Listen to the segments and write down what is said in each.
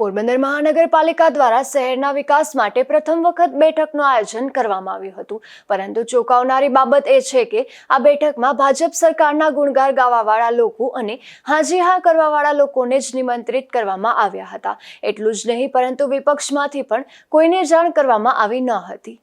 પોરબંદર મહાનગરપાલિકા દ્વારા શહેરના વિકાસ માટે પ્રથમ વખત બેઠકનું આયોજન કરવામાં આવ્યું હતું. પરંતુ ચોંકાવનારી બાબત એ છે કે આ બેઠકમાં ભાજપ સરકારના ગુણગાર ગાવાવાળા લોકો અને હાજી હા કરવાવાળા લોકોને જ નિમંત્રિત કરવામાં આવ્યા હતા. એટલું જ નહીં, પરંતુ વિપક્ષમાંથી પણ કોઈને જાણ કરવામાં આવી ન હતી.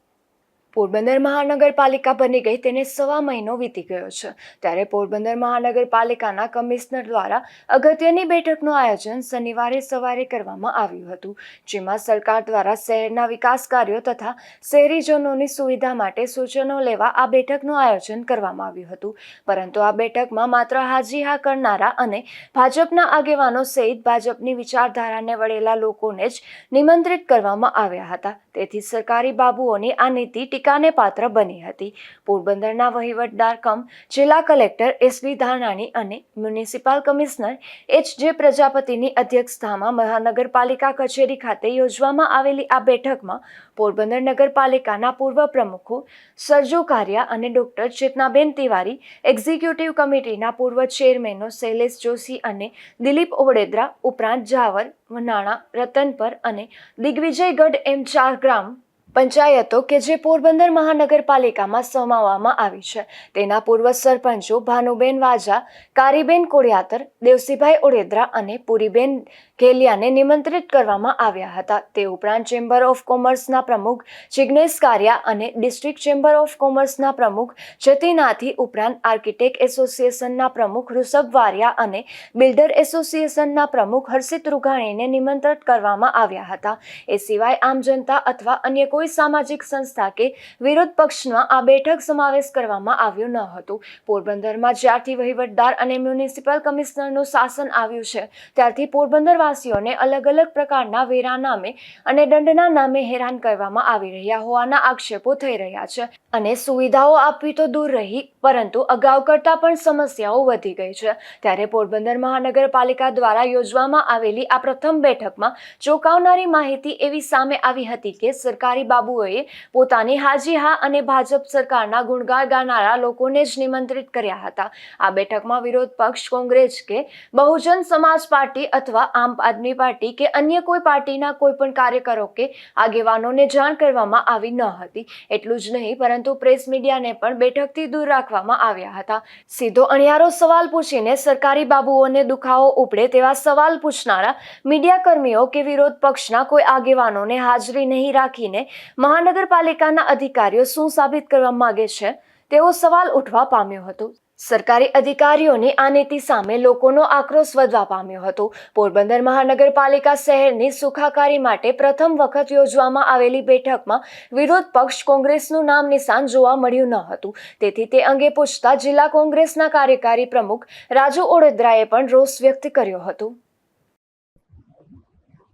પોરબંદર મહાનગરપાલિકા બની ગઈ તેને સવા મહિનો વીતી ગયો છે. ત્યારે પોરબંદર મહાનગરપાલિકાના કમિશનર દ્વારા અગત્યની બેઠકનું આયોજન શનિવારે સવારે કરવામાં આવ્યું હતું, જેમાં સરકાર દ્વારા શહેરના વિકાસ કાર્યો તથા શહેરીજનોની સુવિધા માટે સૂચનો લેવા આ બેઠકનું આયોજન કરવામાં આવ્યું હતું. પરંતુ આ બેઠકમાં માત્ર હાજી હા કરનારા અને ભાજપના આગેવાનો સહિત ભાજપની વિચારધારાને વળેલા લોકોને જ નિમંત્રિત કરવામાં આવ્યા હતા. તેથી સરકારી બાબુઓની આ નીતિ ટીકાને પાત્ર બની હતી. પોરબંદરના વહીવટદાર કમ જિલ્લા કલેક્ટર એસવી ધાનાણી અને મ્યુનિસિપલ કમિશનર એચ જે પ્રજાપતિની અધ્યક્ષતામાં મહાનગરપાલિકા કચેરી ખાતે યોજવામાં આવેલી આ બેઠકમાં પોરબંદર નગરપાલિકાના પૂર્વ પ્રમુખો સરજુ કારિયા અને ડોક્ટર ચેતનાબેન તિવારી, એક્ઝિક્યુટિવ કમિટીના પૂર્વ ચેરમેનો શૈલેષ જોશી અને દિલીપ ઓવડેદરા, ઉપરાંત જાવર નાણા રતનપર અને દિગ્વિજયગઢ એમ ચાર ગ્રામ પંચાયતો કે જે પોરબંદર મહાનગરપાલિકામાં સમાવવામાં આવી છે. તેના પૂર્વ સરપંચો ભાનુબેન વાજા, કારીબેન કોડિયાતર દેવસીભાઈ ઓડેદરા અને પુરીબેન ઘેલિયાને નિમંત્રિત કરવામાં આવ્યા હતા. તે ઉપરાંત ચેમ્બર ઓફ કોમર્સના પ્રમુખ જિગ્નેશ કારિયા અને ડિસ્ટ્રિક્ટ ચેમ્બર ઓફ કોમર્સના પ્રમુખ જતીનાથી ઉપરાંત આર્કિટેક્ટ એસોસિએશનના પ્રમુખ ઋષભ વારિયા અને બિલ્ડર એસોસિએશનના પ્રમુખ હર્ષિત રૂઘાણીને નિમંત્રિત કરવામાં આવ્યા હતા. એ સિવાય આમ જનતા અથવા અન્ય કોઈ સામાજિક સંસ્થા કે વિરોધ પક્ષમાં આ બેઠક સમાવેશ કરવામાં આવ્યો ન હતો. પોરબંદરમાં જ્યારથી વહીવટદાર અને મ્યુનિસિપલ કમિશનરનું શાસન આવ્યું છે, ત્યારથી પોરબંદર વાસીઓને અલગ અલગ પ્રકારના વેરા નામે અને દંડના નામે હેરાન કરવામાં આવી રહ્યા હોવાના આક્ષેપો થઈ રહ્યા છે. અને સુવિધાઓ આપવી તો દૂર રહી, પરંતુ અગાઉ કરતાં પણ સમસ્યાઓ વધી ગઈ છે. ત્યારે પોરબંદર મહાનગરપાલિકા દ્વારા યોજવામાં આવેલી આ પ્રથમ બેઠકમાં ચોંકાવનારી માહિતી એવી સામે આવી હતી કે સરકારી બાબુઓએ પોતાની હાજી હા અને ભાજપ સરકારના ગુણગાર ગાનારા લોકોને જ નિમંત્રિત કર્યા હતા. આ બેઠકમાં વિરોધ પક્ષ કોંગ્રેસ કે બહુજન સમાજ પાર્ટી અથવા આમ આદમી પાર્ટી કે અન્ય કોઈ પાર્ટીના કોઈ પણ કાર્યકરો કે આગેવાનોને જાણ કરવામાં આવી ન હતી. એટલું જ નહીં, પરંતુ પ્રેસ મીડિયાને પણ બેઠકથી દૂર રાખવામાં આવ્યા હતા. સીધો અણિયારો સવાલ પૂછીને સરકારી બાબુઓને દુખાવો ઉપડે તેવા સવાલ પૂછનારા મીડિયાકર્મીઓ કે વિરોધ પક્ષના કોઈ આગેવાનોને હાજરી નહીં રાખીને મહાનગરપાલિકાના અધિકારીઓ શું સાબિત કરવા માંગે છે? તેવો સવાલ ઉઠવા પામ્યો હતો. સરકારી અધિકારીઓની આ નીતિ સામે લોકોનો આક્રોશ વધવા પામ્યો હતો. પોરબંદર મહાનગરપાલિકા શહેરની સુખાકારી માટે પ્રથમ વખત યોજવામાં આવેલી બેઠકમાં વિરોધ પક્ષ કોંગ્રેસનું નામ નિશાન જોવા મળ્યું ન હતું. તેથી તે અંગે પૂછતા જિલ્લા કોંગ્રેસના કાર્યકારી પ્રમુખ રાજુ ઓડેદરાએ પણ રોષ વ્યક્ત કર્યો હતો.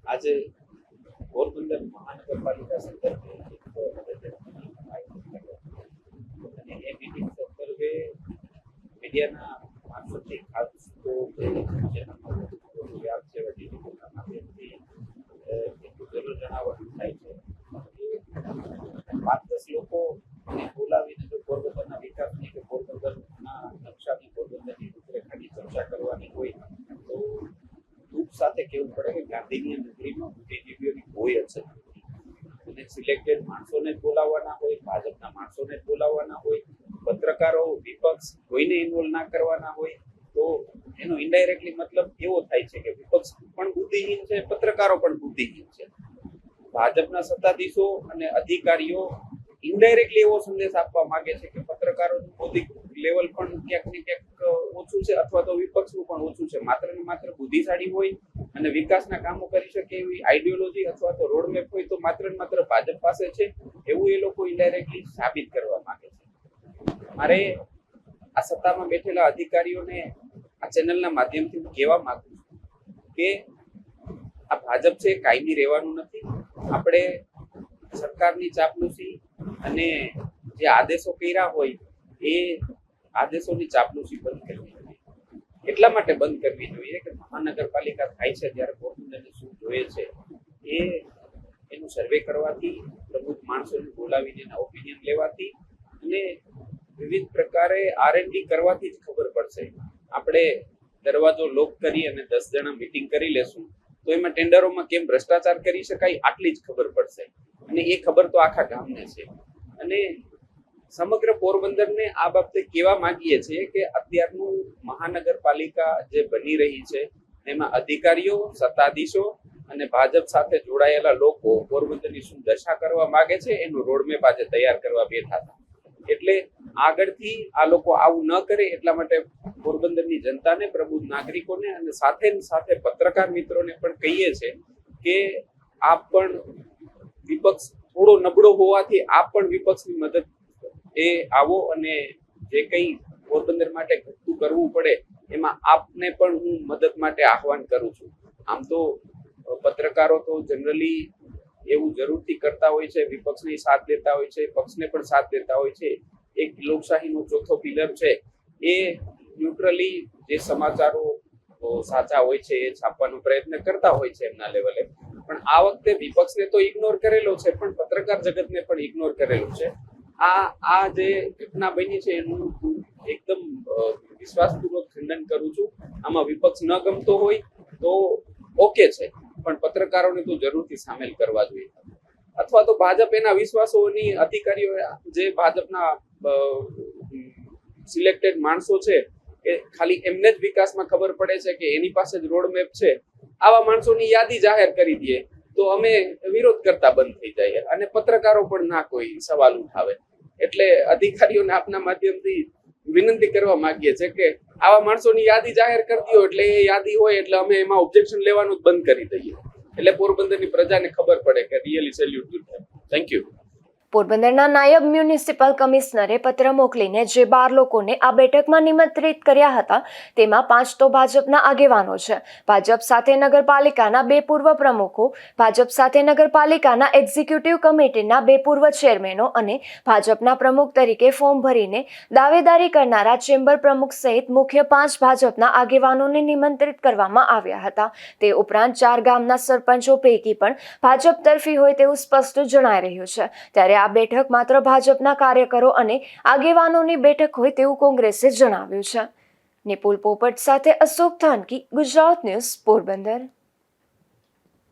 આજે પોરબંદર મહાનગરપાલિકા સંદર્ભે એક અને એ મીટિંગ સંદર્ભે મીડિયાના મારફતે ખાસ તો વ્યાપ છે ટીવીના માધ્યમથી એટલું જરૂર જણાવવાનું થાય છે પાંત્રીસ લોકો ને બોલાવીને જો પોરબંદરના વિકાસની કે પોરબંદરના નકશાની પોરબંદરની રૂપરેખાની ચર્ચા કરવાની હોય તો ટૂંક સાથે કહેવું પડે કે ગાંધીની નગરીમાં બુદ્ધિજીવીઓની કોઈ જ અને સિલેક્ટેડ માણસોને જ બોલાવવાના હોય, ભાજપના માણસોને જ બોલાવવાના હોય પત્રકારો, વિપક્ષ કોઈને ઇન્વોલ્વ ના કરવાના હોય તો એનો ઇન્ડાયરેક્ટલી મતલબ એવો થાય છે કે વિપક્ષ પણ બુદ્ધિહીન છે, પત્રકારો પણ બુદ્ધિહીન છે. ભાજપના સત્તાધીશો અને અધિકારીઓ ઇન્ડાયરેક્ટલી એવો સંદેશ આપવા માંગે છે કે પત્રકારોનું બૌદ્ધિક લેવલ પણ ક્યાંક ને ક્યાંક ઓછું છે અથવા તો વિપક્ષનું પણ ઓછું છે. માત્ર ને માત્ર બુદ્ધિશાળી હોય અને વિકાસના કામો કરી શકે એવી આઈડિયોલોજી અથવા તો રોડમેપ હોય તો માત્ર ને માત્ર ભાજપ પાસે છે. એવું એ લોકો ઇન્ડાયરેક્ટલી સાબિત કરવા માંગે છે. મારે આ સત્તામાં બેઠેલા અધિકારીઓને આ ચેનલના માધ્યમથી હું કહેવા માંગુ છું કે આ ભાજપ છે, કાયમી રહેવાનું નથી. આપણે સરકારની ચાપલુસી અને જે આદેશો કર્યા હોય, એ આદેશોની ચાપલુસી બંધ કરવી જોઈએ. એટલા માટે બંધ કરવી જોઈએ કે મહાનગરપાલિકા થાય છે જ્યારે પોરબંદરને શું જોઈએ છે, એ એનું સર્વે કરવાથી પ્રબુદ્ધ માણસોને બોલાવીને એના ઓપિનિયન લેવાથી અને વિવિધ પ્રકારે આર કરવાથી જ ખબર પડશે. આપણે દરવાજો લોક કરી અને દસ જણા મીટિંગ કરી લેશું. તો એમાં ટેન્ડરોમાં કેમ ભ્રષ્ટાચાર કરી શકાય આટલી જ ખબર પડશે. અને એ ખબર તો આખા ગામને છે. અને સમગ્ર પોરબંદરને આ બાબતે કહેવા માંગીએ છીએ કે અત્યારનું મહાનગરપાલિકા જે બની રહી છે એમાં અધિકારીઓ, સત્તાધીશો અને ભાજપ સાથે જોડાયેલા લોકો પોરબંદરની શું દશા કરવા માગે છે, એનું રોડમેપ આજે તૈયાર કરવા બેઠા હતા. એટલે આગળથી આ લોકો આવું ન કરે એટલા માટે પોરબંદરની જનતાને, પ્રબુદ્ધ નાગરિકોને અને સાથે સાથે પત્રકાર મિત્રોને પણ કહીએ છે કે આપ પણ વિપક્ષ થોડો નબળો હોવાથી આપ પણ વિપક્ષની મદદ એ આવો અને જે કંઈ પોરબંદર માટે ઘટતું કરવું પડે એમાં આપને પણ હું મદદ માટે આહવાન કરું છું. આમ તો પત્રકારો તો જનરલી એવું જરૂરથી કરતા હોય છે, વિપક્ષને સાથ દેતા હોય છે, પક્ષને પણ સાથ દેતા હોય છે. એક લોકશાહીનો ચોથો પિલર છે. એ ન્યુટ્રલી જે સમાચારો સાચા હોય છે, એ છાપવાનો પ્રયત્ન કરતા હોય છે એમના લેવલે પણ આ વખતે વિપક્ષને તો ઇગ્નોર કરેલો છે, પણ પત્રકાર જગતને પણ ઇગ્નોર કરેલો છે. આ આ જે ઘટના બની છે, એનું હું એકદમ વિશ્વાસપૂર્વક ખંડન કરું છું. આમાં વિપક્ષ ન ગમતો હોય તો ઓકે છે. પણ પત્રકારોને તો જરૂરથી સામેલ કરવા જોઈએ. અથવા તો ભાજપ એના વિશ્વાસોની અધિકારીઓ, જે ભાજપના સિલેક્ટેડ માણસો છે, એ ખાલી એમને જ વિકાસમાં ખબર પડે છે કે એની પાસે જ રોડ મેપ છે. આવા માણસોની યાદી જાહેર કરી દઈએ તો અમે વિરોધ કરતા બંધ થઈ જઈએ અને પત્રકારો પણ ના કોઈ સવાલ ઉઠાવે. એટલે અધિકારીઓને આપના માધ્યમથી વિનંતી કરવા માંગીએ છીએ કે આવા માણસોની યાદી જાહેર કરી દો એટલે એ યાદી હોય એટલે અમે એમાં ઓબ્જેક્શન લેવાનું જ બંધ કરી દઈએ. એટલે પોરબંદરની પ્રજાને ખબર પડે કે રિયલી સેલ્યુટ થેન્ક યુ પોરબંદરના નાયબ મ્યુનિસિપલ કમિશનરે પત્ર મોકલીને જે બાર લોકોને આ બેઠકમાં નિમંત્રિત કર્યા હતા, તેમાં પાંચ તો ભાજપના આગેવાનો છે. ભાજપ સાથે નગરપાલિકાના બે પૂર્વ પ્રમુખો, ભાજપ સાથે નગરપાલિકાના એક્ઝિક્યુટિવ કમિટીના બે પૂર્વ ચેરમેનો અને ભાજપના પ્રમુખ તરીકે ફોર્મ ભરીને દાવેદારી કરનારા ચેમ્બર પ્રમુખ સહિત મુખ્ય પાંચ ભાજપના આગેવાનોને નિમંત્રિત કરવામાં આવ્યા હતા. તે ઉપરાંત ચાર ગામના સરપંચો પૈકી પણ ભાજપ તરફી હોય તેવું સ્પષ્ટ જણાઈ રહ્યું છે. ત્યારે આ બેઠક માત્ર ભાજપના કાર્યકરો અને આગેવાનોની બેઠક હોય તેવું કોંગ્રેસે જણાવ્યું છે. નિપુલ પોપટ સાથે અશોક થાનકી ગુજરાત ન્યૂઝ પોરબંદર.